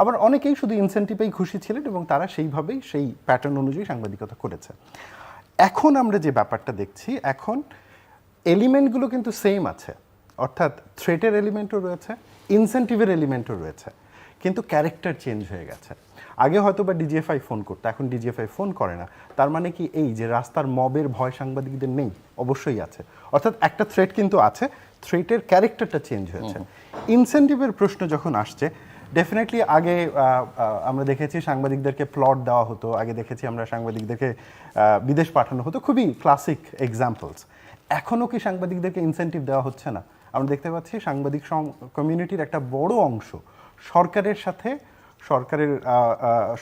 আবার অনেকেই শুধু ইনসেন্টিভেই খুশি ছিলেন এবং তারা সেইভাবেই সেই প্যাটার্ন অনুযায়ী সাংবাদিকতা করেছে। এখন আমরা যে ব্যাপারটা দেখছি এখন এলিমেন্টগুলো কিন্তু সেম আছে। অর্থাৎ থ্রেটের এলিমেন্টও রয়েছে ইনসেন্টিভের এলিমেন্টও রয়েছে। কিন্তু ক্যারেক্টার চেঞ্জ হয়ে গেছে। আগে হয়তো বা ডিজিএফআই ফোন করতো এখন ডিজিএফআই ফোন করে না। তার মানে কি এই যে রাস্তার মবের ভয় সাংবাদিকদের নেই অবশ্যই আছে। অর্থাৎ একটা থ্রেট কিন্তু আছে থ্রেটের ক্যারেক্টারটা চেঞ্জ হয়েছে। ইনসেন্টিভের প্রশ্ন যখন আসছে ডেফিনেটলি আগে আমরা দেখেছি সাংবাদিকদেরকে প্লট দেওয়া হতো, আগে দেখেছি আমরা সাংবাদিকদেরকে বিদেশ পাঠানো হতো। খুবই ক্লাসিক এক্সাম্পলস এখনও কি সাংবাদিকদেরকে ইনসেন্টিভ দেওয়া হচ্ছে না? আমরা দেখতে পাচ্ছি সাংবাদিক কমিউনিটির একটা বড় অংশ সরকারের সাথে, সরকারের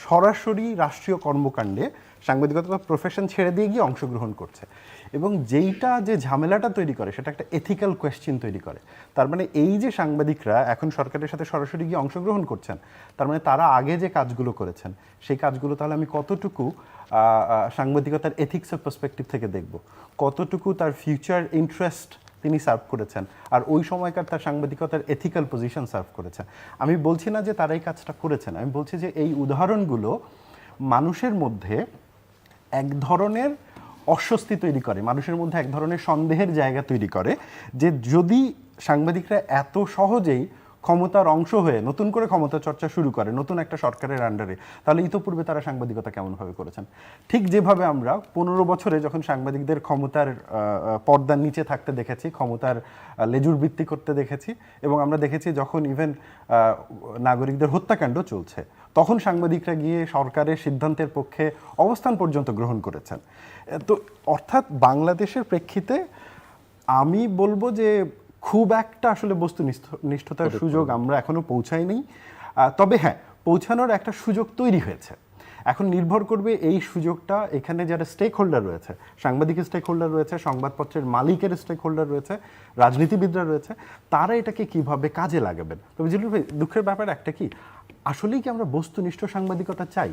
সরাসরি রাষ্ট্রীয় কর্মকাণ্ডে সাংবাদিকতা প্রফেশন ছেড়ে দিয়ে গিয়ে অংশগ্রহণ করছে। এবং যেইটা যে ঝামেলাটা তৈরি করে, সেটা একটা এথিক্যাল কোয়েশ্চেন তৈরি করে। তার মানে এই যে সাংবাদিকরা এখন সরকারের সাথে সরাসরি গিয়ে অংশগ্রহণ করছেন, তার মানে তারা আগে যে কাজগুলো করেছেন, সেই কাজগুলো তাহলে আমি কতটুকু সাংবাদিকতার এথিক্সের পার্সপেক্টিভ থেকে দেখব? কতটুকু তার ফিউচার ইন্টারেস্ট তিনি সার্ভ করেছেন? আর ওই সময়কার তার সাংবাদিকতার এথিক্যাল পজিশন সার্ভ করেছেন? আমি বলছি না যে তারা এই কাজটা করেছেন, আমি বলছি যে এই উদাহরণগুলো মানুষের মধ্যে এক ধরনের অস্বস্তি তৈরি করে, মানুষের মধ্যে এক ধরনের সন্দেহের জায়গা তৈরি করে যে যদি সাংবাদিকরা এত সহজেই ক্ষমতার অংশ হয়ে নতুন করে ক্ষমতা চর্চা শুরু করে, নতুন একটা সরকারের আন্ডারে তাহলে ইতোপূর্বে তারা সাংবাদিকতা কেমনভাবে করেছেন? ঠিক যেভাবে আমরা পনেরো বছরে যখন সাংবাদিকদের ক্ষমতার পর্দার নিচে থাকতে দেখেছি, ক্ষমতার লেজুর বৃত্তি করতে দেখেছি এবং আমরা দেখেছি যখন ইভেন নাগরিকদের হত্যাকাণ্ড চলছে তখন সাংবাদিকরা গিয়ে সরকারের সিদ্ধান্তের পক্ষে অবস্থান পর্যন্ত গ্রহণ করেছেন। তো অর্থাৎ বাংলাদেশের প্রেক্ষিতে আমি বলব যে খুব একটা আসলে বস্তু নিষ্ঠতার সুযোগ আমরা এখনও পৌঁছাইনি তবে হ্যাঁ পৌঁছানোর একটা সুযোগ তৈরি হয়েছে। এখন নির্ভর করবে এই সুযোগটা এখানে যারা স্টেক হোল্ডার রয়েছে সাংবাদিক স্টেক হোল্ডার রয়েছে সংবাদপত্রের মালিকের স্টেক হোল্ডার রয়েছে রাজনীতিবিদরা রয়েছে তারা এটাকে কীভাবে কাজে লাগাবেন? তবে জিলুর ভাই দুঃখের ব্যাপার একটা কি? আসলেই কি আমরা বস্তুনিষ্ঠ সাংবাদিকতা চাই?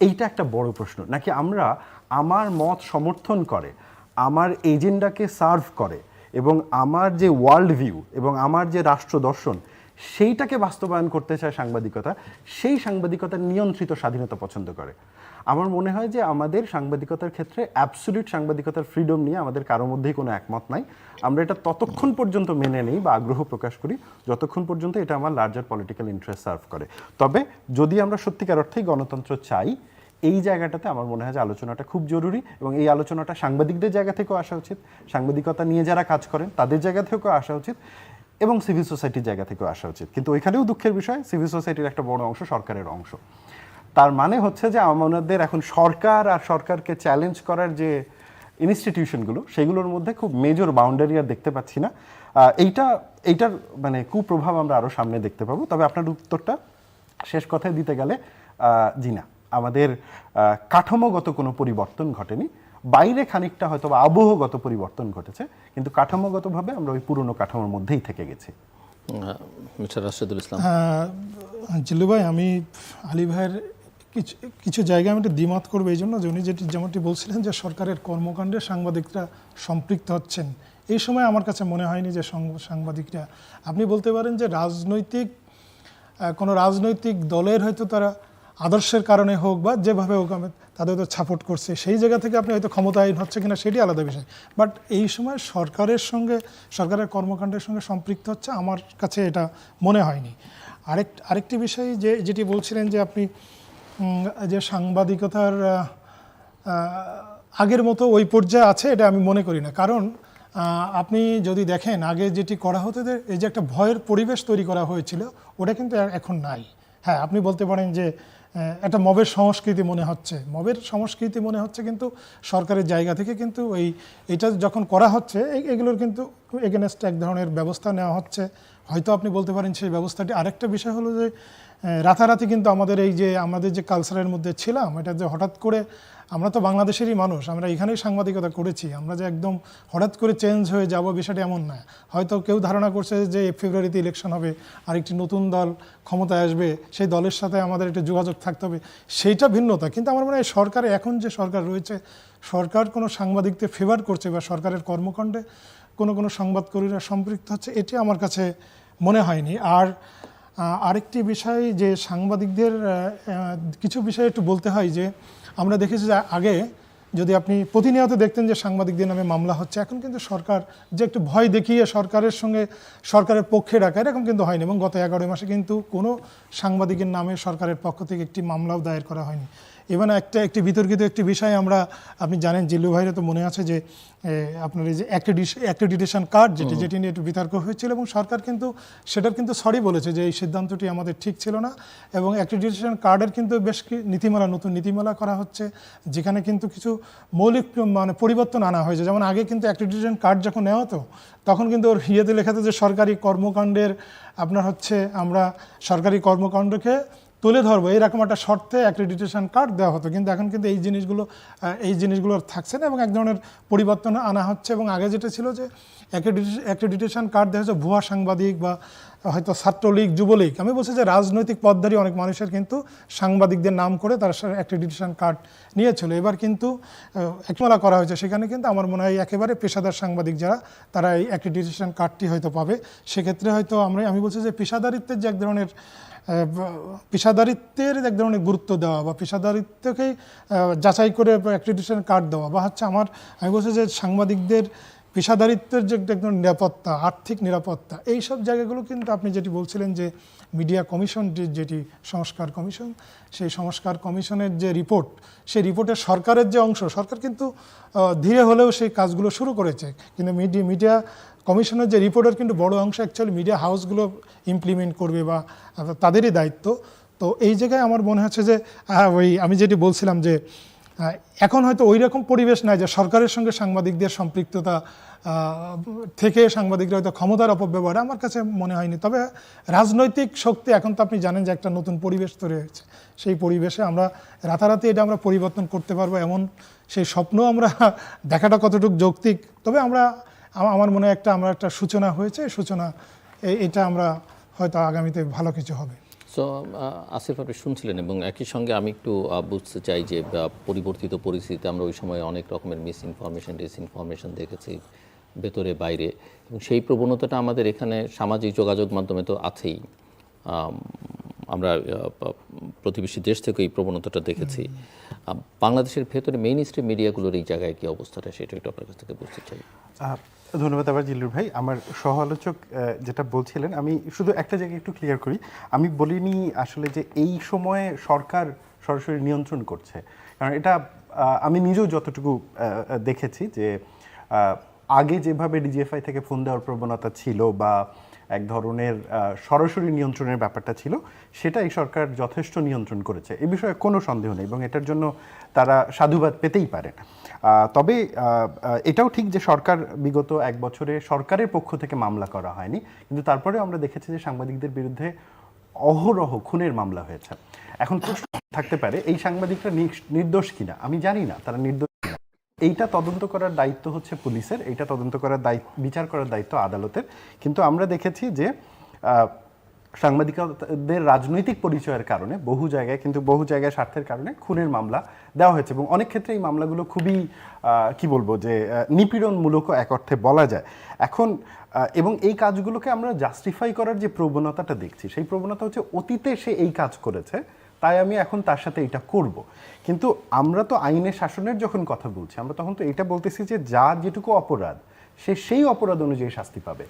এইটা একটা বড় প্রশ্ন। নাকি আমরা আমার মত সমর্থন করে, আমার এজেন্ডাকে সার্ভ করে এবং আমার যে ওয়ার্ল্ড ভিউ এবং আমার যে রাষ্ট্র দর্শন সেইটাকে বাস্তবায়ন করতে চায় সাংবাদিকতা, সেই সাংবাদিকতার নিয়ন্ত্রিত স্বাধীনতা পছন্দ করে। আমার মনে হয় যে আমাদের সাংবাদিকতার ক্ষেত্রে অ্যাবসলিউট সাংবাদিকতার ফ্রিডম নিয়ে আমাদের কারও মধ্যেই কোনো একমত নাই। আমরা এটা ততক্ষণ পর্যন্ত মেনে নিই বা আগ্রহ প্রকাশ করি, যতক্ষণ পর্যন্ত এটা আমার লার্জার পলিটিক্যাল ইন্টারেস্ট সার্ভ করে। তবে যদি আমরা সত্যিকার অর্থেই গণতন্ত্র চাই, এই জায়গাটাতে আমার মনে হয় যে আলোচনাটা খুব জরুরি এবং এই আলোচনাটা সাংবাদিকদের জায়গা থেকেও আসা উচিত। সাংবাদিকতা নিয়ে যারা কাজ করেন, তাদের জায়গা থেকেও আসা উচিত। এবং সিভিল সোসাইটির জায়গা থেকেও আসা উচিত। কিন্তু ওইখানেও দুঃখের বিষয়, সিভিল সোসাইটির একটা বড় অংশ সরকারের অংশ। তার মানে হচ্ছে যে আমাদের এখন সরকার আর সরকারকে চ্যালেঞ্জ করার যে ইনস্টিটিউশনগুলো সেগুলোর মধ্যে খুব মেজর বাউন্ডারি আর দেখতে পাচ্ছি না। এইটা, এইটার মানে কুপ্রভাব আমরা আরও সামনে দেখতে পাবো। তবে আপনার উত্তরটা শেষ কথায় দিতে গেলে জি না আমাদের কাঠামোগত কোনো পরিবর্তন ঘটেনি। বাইরে খানিকটা হয়তো বা আবহগত পরিবর্তন ঘটেছে কিন্তু কাঠামোগতভাবে আমরা ওই পুরনো কাঠামোর মধ্যেই থেকে গেছি। মিস্টার রাশেদুল ইসলাম। জিল্লু ভাই আমি আলী ভাইয়ের কিছু কিছু জায়গায় আমি একটু দ্বিমত করব এই জন্য যে উনি যেটি যেমনটি বলছিলেন যে সরকারের কর্মকাণ্ডে সাংবাদিকরা সম্পৃক্ত হচ্ছেন। এই সময় আমার কাছে মনে হয়নি যে সংব- সাংবাদিকরা। আপনি বলতে পারেন যে রাজনৈতিক কোনো রাজনৈতিক দলের হয়তো তারা আদর্শের কারণে হোক বা যেভাবে হোক আমি তাদের হয়তো সাপোর্ট করছে। সেই জায়গা থেকে আপনি হয়তো ক্ষমতায়ন হচ্ছে কিনা সেটি আলাদা বিষয়। বাট এই সময় সরকারের সঙ্গে, সরকারের কর্মকাণ্ডের সঙ্গে সম্পৃক্ত হচ্ছে আমার কাছে এটা মনে হয়নি। আরেক, আরেকটি বিষয় যে, যেটি বলছিলেন যে আপনি যে সাংবাদিকতার আগের মতো ওই পর্যায়ে আছে এটা আমি মনে করি না। কারণ আপনি যদি দেখেন আগে যেটি করা হতো এই যে একটা ভয়ের পরিবেশ তৈরি করা হয়েছিল, ওটা কিন্তু এখন নাই। হ্যাঁ আপনি বলতে পারেন যে একটা মবের সংস্কৃতি মনে হচ্ছে। মবের সংস্কৃতি মনে হচ্ছে কিন্তু সরকারের জায়গা থেকে কিন্তু এই, এটা যখন করা হচ্ছে এগুলোর কিন্তু এগেনস্ট এক ধরনের ব্যবস্থা নেওয়া হচ্ছে। হয়তো আপনি বলতে পারেন সেই ব্যবস্থাটি আরেকটা বিষয় হলো যে রাতারাতি কিন্তু আমাদের এই যে, আমাদের যে কালচারের মধ্যে ছিলাম, এটা যে হঠাৎ করে আমরা তো বাংলাদেশেরই মানুষ, আমরা এখানেই সাংবাদিকতা করেছি, আমরা যে একদম হঠাৎ করে চেঞ্জ হয়ে যাব বিষয়টা এমন না। হয়তো কেউ ধারণা করছে যে ফেব্রুয়ারিতে ইলেকশন হবে আর একটি নতুন দল ক্ষমতায় আসবে, সেই দলের সাথে আমাদের একটু যোগাযোগ থাকতে হবে, সেইটা ভিন্নতা। কিন্তু আমার মনে হয় সরকারে, এখন যে সরকার রয়েছে, সরকার কোনো সাংবাদিকদের ফেভার করছে বা সরকারের কর্মকাণ্ডে কোনো কোনো সংবাদকর্মীরা সম্পৃক্ত হচ্ছে, এটি আমার কাছে মনে হয়নি। আর আরেকটি বিষয় যে সাংবাদিকদের কিছু বিষয়ে একটু বলতে হয় যে, আমরা দেখেছি যে আগে যদি আপনি প্রতিনিয়ত দেখতেন যে সাংবাদিকদের নামে মামলা হচ্ছে, এখন কিন্তু সরকার যে একটু ভয় দেখিয়ে সরকারের সঙ্গে, সরকারের পক্ষে রাখা এরকম কিন্তু হয়নি। এবং গত এগারো মাসে কিন্তু কোনো সাংবাদিকের নামে সরকারের পক্ষ থেকে একটি মামলাও দায়ের করা হয়নি। এবং একটা একটি বিতর্কিত একটি বিষয় আমরা আপনি জানেন জিল্লু ভাইরা তো মনে আছে যে আপনার এই যে অ্যাক্রেডিটেশন কার্ড যেটি যেটি নিয়ে একটু বিতর্ক হয়েছিল এবং সরকার কিন্তু সেটার কিন্তু সরি বলেছে যে এই সিদ্ধান্তটি আমাদের ঠিক ছিল না এবং অ্যাক্রেডিটেশন কার্ডের কিন্তু বেশ কি নীতিমালা নতুন নীতিমালা করা হচ্ছে যেখানে কিন্তু কিছু মৌলিক মানে পরিবর্তন আনা হয়েছে। যেমন আগে কিন্তু অ্যাক্রেডিটেশন কার্ড যখন নেওয়া হতো তখন কিন্তু ওর ইয়েতে লেখা হতো যে সরকারি কর্মকাণ্ডের আপনার হচ্ছে আমরা সরকারি কর্মকাণ্ডকে তুলে ধরবো। এরকম একটা শর্তে অ্যাক্রেডিটেশন কার্ড দেওয়া হতো। কিন্তু এখন কিন্তু এই জিনিসগুলো এই জিনিসগুলো থাকছে না এবং এক ধরনের পরিবর্তন আনা হচ্ছে এবং আগে যেটা ছিল যে অ্যাক্রেডিটেশন কার্ড দেওয়া হচ্ছে ভুয়া সাংবাদিক বা হয়তো ছাত্রলীগ, যুবলীগ। আমি বলছি যে রাজনৈতিক পদধারী অনেক মানুষের কিন্তু সাংবাদিকদের নাম করে তার অ্যাক্রেডিটেশন কার্ড নিয়েছিল। এবার কিন্তু একমালা করা হয়েছে। সেখানে কিন্তু আমার মনে হয় একেবারে পেশাদার সাংবাদিক যারা, তারা এই অ্যাক্রেডিটেশন কার্ডটি হয়তো পাবে। সেক্ষেত্রে হয়তো আমরা, আমি বলছি যে পেশাদারিত্বের যে এক ধরনের পেশাদারিত্বের এক ধরনের গুরুত্ব দেওয়া বা পেশাদারিত্বকেই যাচাই করে অ্যাক্রেডিটেশন কার্ড দেওয়া বা হচ্ছে আমার, আমি বলছি যে সাংবাদিকদের পেশাদারিত্বের যে একদম নিরাপত্তা, আর্থিক নিরাপত্তা এই সব জায়গাগুলো কিন্তু আপনি যেটি বলছিলেন যে মিডিয়া কমিশন যেটি সংস্কার কমিশন, সেই সংস্কার কমিশনের যে রিপোর্ট, সেই রিপোর্টের সরকারের যে অংশ, সরকার কিন্তু ধীরে হলেও সেই কাজগুলো শুরু করেছে। কিন্তু মিডিয়া মিডিয়া কমিশনের যে রিপোর্টের কিন্তু বড় অংশ অ্যাকচুয়ালি মিডিয়া হাউসগুলো ইমপ্লিমেন্ট করবে বা, তাদেরই দায়িত্ব। তো এই জায়গায় আমার মনে হচ্ছে যে ওই আমি যেটি বলছিলাম যে এখন হয়তো ওই রকম পরিবেশ নাই যে সরকারের সঙ্গে সাংবাদিকদের সম্পৃক্ততা থেকে সাংবাদিকরা হয়তো ক্ষমতার অপব্যবহার, আমার কাছে মনে হয়নি। তবে রাজনৈতিক শক্তি, এখন তো আপনি জানেন যে একটা নতুন পরিবেশ তৈরি হয়েছে। সেই পরিবেশে আমরা রাতারাতি এটা আমরা পরিবর্তন করতে পারব এমন সেই স্বপ্ন আমরা দেখাটা কতটুকু যৌক্তিক, তবে আমরা আমার মনে একটা, আমরা একটা সূচনা হয়েছে, সূচনা এটা আমরা হয়তো আগামীতে ভালো কিছু হবে। সো আসিফ, আপনি শুনছিলেন এবং একই সঙ্গে আমি একটু বুঝতে চাই যে পরিবর্তিত পরিস্থিতিতে আমরা ওই সময় অনেক রকমের মিস ইনফরমেশন ডিসইনফরমেশন দেখেছি ভেতরে, বাইরে। এবং সেই প্রবণতাটা আমাদের এখানে সামাজিক যোগাযোগ মাধ্যমে তো আছেই। আমরা প্রতিবেশী দেশ থেকে এই প্রবণতাটা দেখেছি। বাংলাদেশের ভেতরে মেইন স্ট্রিম মিডিয়াগুলোর এই জায়গায় কী অবস্থাটা, সেটা একটু আপনার কাছ থেকে বুঝতে চাই। ধন্যবাদ আবার জিল্লুর ভাই। আমার সহ আলোচক যেটা বলছিলেন, আমি শুধু একটা জায়গায় একটু ক্লিয়ার করি। আমি বলিনি আসলে যে এই সময়ে সরকার সরাসরি নিয়ন্ত্রণ করছে। কারণ এটা আমি নিজেও যতটুকু দেখেছি যে আগে যেভাবে ডিজিএফআই থেকে ফোন দেওয়ার প্রবণতা ছিল বা এক ধরনের সরাসরি নিয়ন্ত্রণের ব্যাপারটা ছিল। সেটা এই সরকার যথেষ্ট নিয়ন্ত্রণ করেছে। এ বিষয়ে কোনো সন্দেহ নেই এবং এটার জন্য তারা সাধুবাদ পেতেই পারেন। তবে এটাও ঠিক যে সরকার বিগত এক বছরে সরকারের পক্ষ থেকে মামলা করা হয়নি। কিন্তু তারপরে আমরা দেখেছি যে সাংবাদিকদের বিরুদ্ধে অহরহ খুনের মামলা হয়েছে। এখন প্রশ্ন থাকতে পারে, এই সাংবাদিকরা নির্দোষ কিনা? আমি জানি না, তারা নির্দোষ এইটা তদন্ত করার দায়িত্ব হচ্ছে পুলিশের এইটা তদন্ত করার দায়িত্ব বিচার করার দায়িত্ব আদালতের। কিন্তু আমরা দেখেছি যে সাংবাদিকদের রাজনৈতিক পরিচয়ের কারণে বহু জায়গায় কিন্তু বহু জায়গায় স্বার্থের কারণে খুনের মামলা দেওয়া হয়েছে এবং অনেক ক্ষেত্রে এই মামলাগুলো খুবই কি বলব যে আহ, নিপীড়নমূলক এক অর্থে বলা যায়। এখন এবং এই কাজগুলোকে আমরা জাস্টিফাই করার যে প্রবণতাটা দেখছি সেই প্রবণতা হচ্ছে অতীতে সে এই কাজ করেছে। তাই আমি এখন তার সাথে এটা করব। কিন্তু আমরা তো আইনের শাসনের যখন কথা বলছি, আমরা তখন তো এটা বলতেছি যে যার যেটুকু অপরাধ, সে সেই অপরাধ অনুযায়ী শাস্তি পাবে।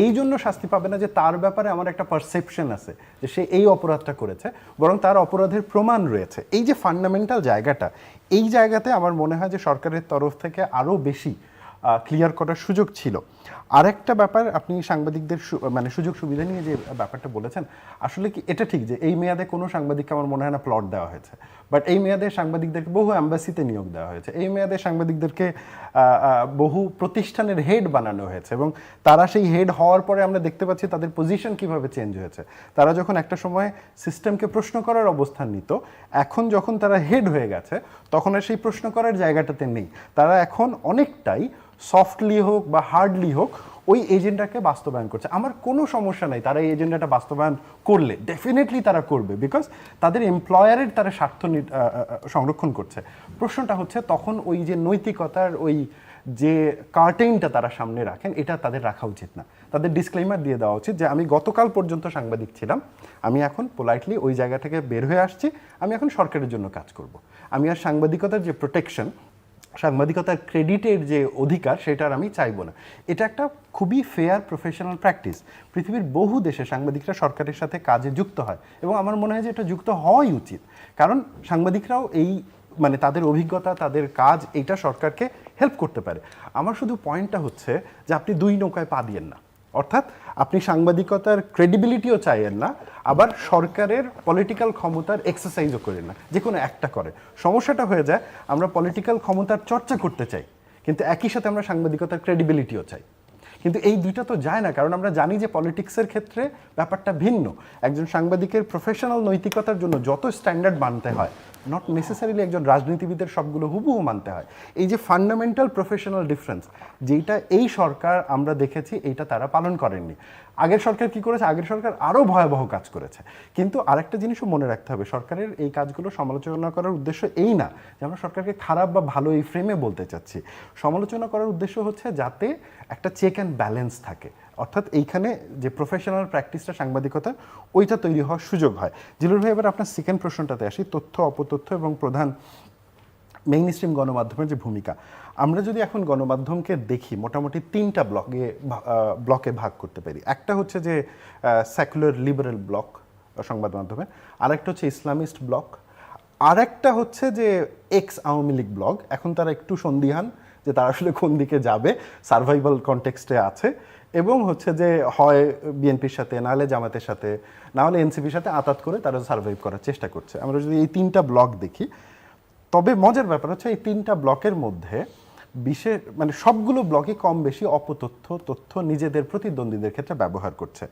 এই জন্য শাস্তি পাবে না যে তার ব্যাপারে আমার একটা পারসেপশন আছে যে সে এই অপরাধটা করেছে, বরং তার অপরাধের প্রমাণ রয়েছে। এই যে ফান্ডামেন্টাল জায়গাটা, এই জায়গাতে আমার মনে হয় যে সরকারের তরফ থেকে আরও বেশি ক্লিয়ার করার সুযোগ ছিল। আরেকটা ব্যাপার আপনি সাংবাদিকদের মানে সুযোগ সুবিধা নিয়ে যে ব্যাপারটা বলেছেন, আসলে কি এটা ঠিক যে এই মেয়াদে কোনো সাংবাদিককে আমার মনে হয় না প্লট দেওয়া হয়েছে। বাট এই মেয়াদে সাংবাদিকদেরকে বহু অ্যাম্বাসিতে নিয়োগ দেওয়া হয়েছে। এই মেয়াদে সাংবাদিকদেরকে বহু প্রতিষ্ঠানের হেড বানানো হয়েছে এবং তারা সেই হেড হওয়ার পরে আমরা দেখতে পাচ্ছি তাদের পজিশন কীভাবে চেঞ্জ হয়েছে। তারা যখন একটা সময় সিস্টেমকে প্রশ্ন করার অবস্থান নিত, এখন যখন তারা হেড হয়ে গেছে, তখন আর সেই প্রশ্ন করার জায়গাটাতে নেই। তারা এখন অনেকটাই সফটলি হোক বা হার্ডলি হোক, ওই এজেন্ডাকে বাস্তবায়ন করছে। আমার কোনো সমস্যা নাই তারা এই এজেন্ডাটা বাস্তবায়ন করলে। ডেফিনেটলি তারা করবে বিকজ তাদের এমপ্লয়ারের তারা স্বার্থ সংরক্ষণ করছে। প্রশ্নটা হচ্ছে তখন ওই যে নৈতিকতার ওই যে কার্টেইনটা তারা সামনে রাখেন, এটা তাদের রাখা উচিত না। তাদের ডিসক্লেমার দিয়ে দেওয়া উচিত যে, আমি গতকাল পর্যন্ত সাংবাদিক ছিলাম, আমি এখন পোলাইটলি ওই জায়গা থেকে বের হয়ে আসছি, আমি এখন সরকারের জন্য কাজ করব। আমি আর সাংবাদিকতার যে প্রোটেকশন সাংবাদিকতার ক্রেডিটের যে অধিকার, সেটার আমি চাইব না। এটা একটা খুবই ফেয়ার প্রফেশনাল প্র্যাকটিস পৃথিবীর বহু দেশে সাংবাদিকরা সরকারের সাথে কাজে যুক্ত হয় এবং আমার মনে হয় যে এটা যুক্ত হওয়াই উচিত। কারণ সাংবাদিকরাও এই মানে তাদের অভিজ্ঞতা, তাদের কাজ এটা সরকারকে হেল্প করতে পারে। আমার শুধু পয়েন্টটা হচ্ছে যে আপনি দুই নৌকায় পা দিয়েন না। অর্থাৎ আপনি সাংবাদিকতার ক্রেডিবিলিটিও চাইয়েন না, আবার সরকারের পলিটিক্যাল ক্ষমতার এক্সারসাইজও করেন না, যে কোনো একটা করে। সমস্যাটা হয়ে যায়, আমরা পলিটিক্যাল ক্ষমতার চর্চা করতে চাই, কিন্তু একই সাথে আমরা সাংবাদিকতার ক্রেডিবিলিটিও চাই। কিন্তু এই দুইটা তো যায় না, কারণ আমরা জানি যে পলিটিক্সের ক্ষেত্রে ব্যাপারটা ভিন্ন। একজন সাংবাদিকের প্রফেশনাল নৈতিকতার জন্য যত স্ট্যান্ডার্ড মানতে হয় নট নেসেসারিলি একজন রাজনীতিবিদের সবগুলো হুবহু মানতে হয়। এই যে ফান্ডামেন্টাল প্রফেশনাল ডিফারেন্স যেটা এই সরকার আমরা দেখেছি, এইটা তারা পালন করেননি। আগের সরকার কি করেছে? আগের সরকার আরও ভয়াবহ কাজ করেছে। কিন্তু আরেকটা জিনিসও মনে রাখতে হবে, সরকারের এই কাজগুলো সমালোচনা করার উদ্দেশ্য এই না যে আমরা সরকারকে খারাপ বা ভালো এই ফ্রেমে বলতে চাচ্ছি। সমালোচনা করার উদ্দেশ্য হচ্ছে যাতে একটা চেক অ্যান্ড ব্যালেন্স থাকে। অর্থাৎ এইখানে যে প্রফেশনাল প্র্যাকটিসটা সাংবাদিকতা ওইটা তৈরি হওয়ার সুযোগ হয়। জিলুর ভাই, এবার আপনার সেকেন্ড প্রশ্নটাতে আসি, তথ্য, অপতথ্য এবং প্রধান মেইন স্ট্রিম গণমাধ্যমের যে ভূমিকা। আমরা যদি এখন গণমাধ্যমকে দেখি, মোটামুটি তিনটা ব্লকে ব্লকে ভাগ করতে পারি। একটা হচ্ছে যে সেকুলার লিবারেল ব্লক সংবাদ মাধ্যমে। আরেকটা হচ্ছে ইসলামিস্ট ব্লক আরেকটা হচ্ছে যে এক্স আওয়ামী লীগ ব্লগ এখন তারা একটু সন্দিহান যে তারা আসলে কোন দিকে যাবে সার্ভাইভাল কনটেক্সটে আছে। এবং হচ্ছে যে হয় বিএনপির সাথে নাহলে জামাতের সাথে নাহলে এনসিপির সাথে আতাত করে তারা সার্ভাইভ করার চেষ্টা করছে। আমরা যদি এই তিনটা ব্লক দেখি, তবে মজার ব্যাপার হচ্ছে এই তিনটা ব্লকের মধ্যে বিশেষ মানে সবগুলো ব্লকই কম বেশি অপতথ্য তথ্য নিজেদের প্রতিদ্বন্দ্বীদের ক্ষেত্রে ব্যবহার করছে।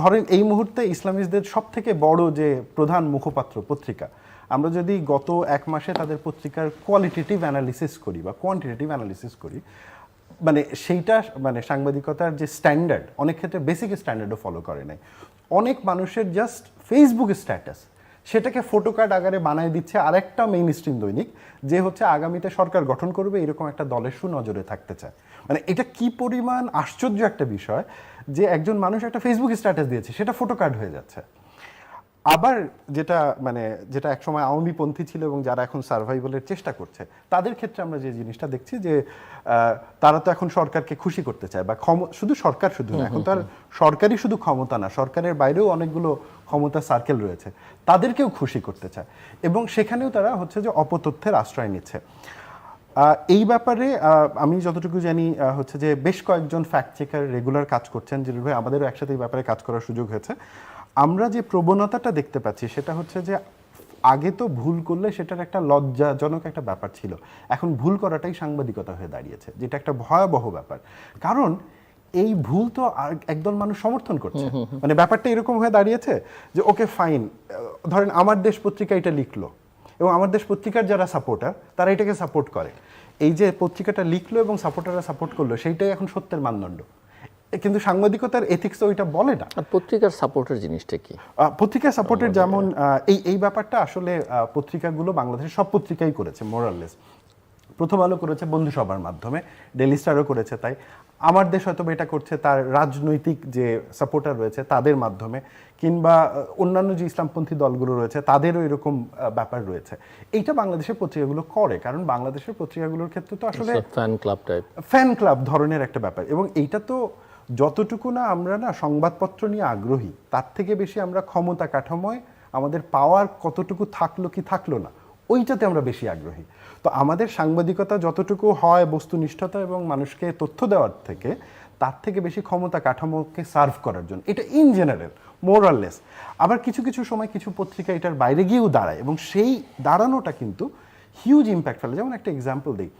ধরেন এই মুহূর্তে ইসলামিস্টদের সব থেকে বড় যে প্রধান মুখপাত্র পত্রিকা, আমরা যদি গত এক মাসে তাদের পত্রিকার কোয়ালিটেটিভ অ্যানালিসিস করি বা কোয়ান্টিটেটিভ অ্যানালিসিস করি মানে সেইটা মানে সাংবাদিকতার যে স্ট্যান্ডার্ড অনেক ক্ষেত্রে বেসিক স্ট্যান্ডার্ডও ফলো করে নাই। অনেক মানুষের জাস্ট ফেসবুক স্ট্যাটাস সেটাকে ফটো কার্ড আকারে বানায় দিচ্ছে আরেকটা মেইন স্ট্রিম দৈনিক, যে হচ্ছে আগামীতে সরকার গঠন করবে, এরকম একটা দলের সুনজরে থাকতে চায়। মানে এটা কি পরিমাণ আশ্চর্য একটা বিষয় যে একজন মানুষ একটা ফেসবুক স্ট্যাটাস দিয়েছে, সেটা ফটো কার্ড হয়ে যাচ্ছে। আবার যেটা মানে যেটা একসময় আওয়ামীপন্থী ছিল এবং যারা এখন সার্ভাইভালের চেষ্টা করছে তাদের ক্ষেত্রে আমরা যে জিনিসটা দেখছি যে তারা তো এখন সরকারকে খুশি করতে চায় বা ক্ষম- শুধু সরকার শুধু না এখন তার সরকারই শুধু ক্ষমতা না সরকারের বাইরেও অনেকগুলো ক্ষমতা সার্কেল রয়েছে তাদেরকেও খুশি করতে চায় এবং সেখানেও তারা হচ্ছে যে অপতথ্যের আশ্রয় নিচ্ছে। আহ, এই ব্যাপারে আহ, আমি যতটুকু জানি হচ্ছে যে বেশ কয়েকজন ফ্যাক্ট চেকার রেগুলার কাজ করছেন ভাই আমাদেরও একসাথে এই ব্যাপারে কাজ করার সুযোগ হয়েছে। আমরা যে প্রবণতাটা দেখতে পাচ্ছি সেটা হচ্ছে যে আগে তো ভুল করলে সেটার একটা লজ্জাজনক একটা ব্যাপার ছিল। এখন ভুল করাটাই সাংবাদিকতা হয়ে দাঁড়িয়েছে যেটা একটা ভয়াবহ ব্যাপার। কারণ এই ভুল তো একদল মানুষ সমর্থন করছে। মানে ব্যাপারটা এরকম হয়ে দাঁড়িয়েছে যে ওকে ফাইন ধরেন আমার দেশ পত্রিকা এটা লিখলো এবং আমার দেশ পত্রিকার যারা সাপোর্টার তারা এটাকে সাপোর্ট করে। এই যে পত্রিকাটা লিখলো এবং সাপোর্টাররা সাপোর্ট করল সেইটাই এখন সত্যের মানদণ্ড। কিন্তু সাংবাদিকতার এথিক্স ওইটা বলে না। পত্রিকার সাপোর্টের জিনিসটা কি? আহ, পত্রিকা সাপোর্টের যেমন এই এই ব্যাপারটা আসলে পত্রিকাগুলো বাংলাদেশের সব পত্রিকাই করেছে মোরাললেস প্রথম আলো করেছে বন্ধু সভার মাধ্যমে ডেলি স্টারও করেছে তাই। আমার দেশ হয়তো এটা করছে তার রাজনৈতিক যে সাপোর্টার রয়েছে তাদের মাধ্যমে কিংবা অন্যান্য যে ইসলামপন্থী দলগুলো রয়েছে তাদেরও এরকম ব্যাপার রয়েছে। এইটা বাংলাদেশের পত্রিকাগুলো করে কারণ বাংলাদেশের পত্রিকাগুলোর ক্ষেত্রে তো আসলে fan club type fan club ধরনের একটা ব্যাপার। এবং এইটা তো যতটুকু না আমরা না সংবাদপত্র নিয়ে আগ্রহী, তার থেকে বেশি আমরা ক্ষমতা কাঠামোয় আমাদের পাওয়ার কতটুকু থাকল কি থাকল না, ওইটাতে আমরা বেশি আগ্রহী। তো আমাদের সাংবাদিকতা যতটুকু হয় বস্তুনিষ্ঠতা এবং মানুষকে তথ্য দেওয়ার থেকে, তার থেকে বেশি ক্ষমতা কাঠামোকে সার্ভ করার জন্য। এটা ইন জেনারেল মোরাললেস আবার কিছু কিছু সময় কিছু পত্রিকা এটার বাইরে গিয়েও দাঁড়ায় এবং সেই দাঁড়ানোটা কিন্তু হিউজ ইম্প্যাক্ট ফেলে। যেমন একটা এক্সাম্পল দিই,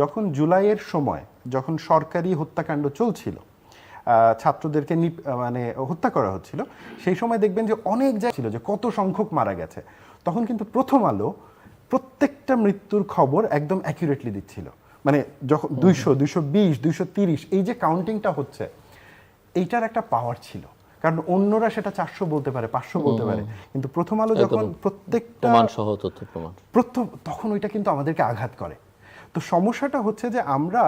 যখন জুলাইয়ের সময় যখন সরকারি হত্যাকাণ্ড চলছিল ছাত্রদেরকে মানে হত্যা করা হচ্ছিল। সেই সময় দেখবেন যে অনেক জায়গা ছিল যে কত সংখ্যক মারা গেছে। তখন কিন্তু প্রথম আলো প্রত্যেকটা মৃত্যুর খবর একদম অ্যাকুরেটলি দিচ্ছিল। মানে যখন দুইশো দুইশো বিশ দুইশো তিরিশ এই যে কাউন্টিংটা হচ্ছে এইটার একটা পাওয়ার ছিল। কারণ অন্যরা সেটা চারশো বলতে পারে পাঁচশো বলতে পারে। কিন্তু প্রথম আলো যখন প্রত্যেকটা প্রথম তখন ওইটা কিন্তু আমাদেরকে আঘাত করে। তো সমস্যাটা হচ্ছে যে আমরা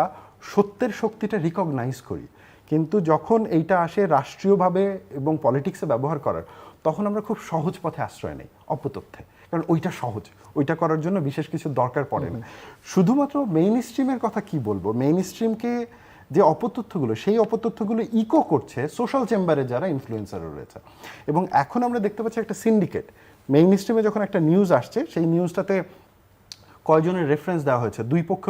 সত্যের শক্তিটা রিকগনাইজ করি। কিন্তু যখন এইটা আসে রাষ্ট্রীয়ভাবে এবং পলিটিক্সে ব্যবহার করার তখন আমরা খুব সহজ পথে আশ্রয় নেই অপতথ্যে। কারণ ওইটা সহজ। ওইটা করার জন্য বিশেষ কিছু দরকার পড়ে না। শুধুমাত্র মেইন স্ট্রিমের কথা কি বলব? মেইন স্ট্রিমকে যে অপতথ্যগুলো সেই অপতথ্যগুলো ইকো করছে সোশ্যাল চেম্বারে যারা ইনফ্লুয়েন্সার রয়েছে। এবং এখন আমরা দেখতে পাচ্ছি একটা সিন্ডিকেট মেইন স্ট্রিমে যখন একটা নিউজ আসছে সেই নিউজটাতে কয়জনের রেফারেন্স দেওয়া হয়েছে? দুই পক্ষ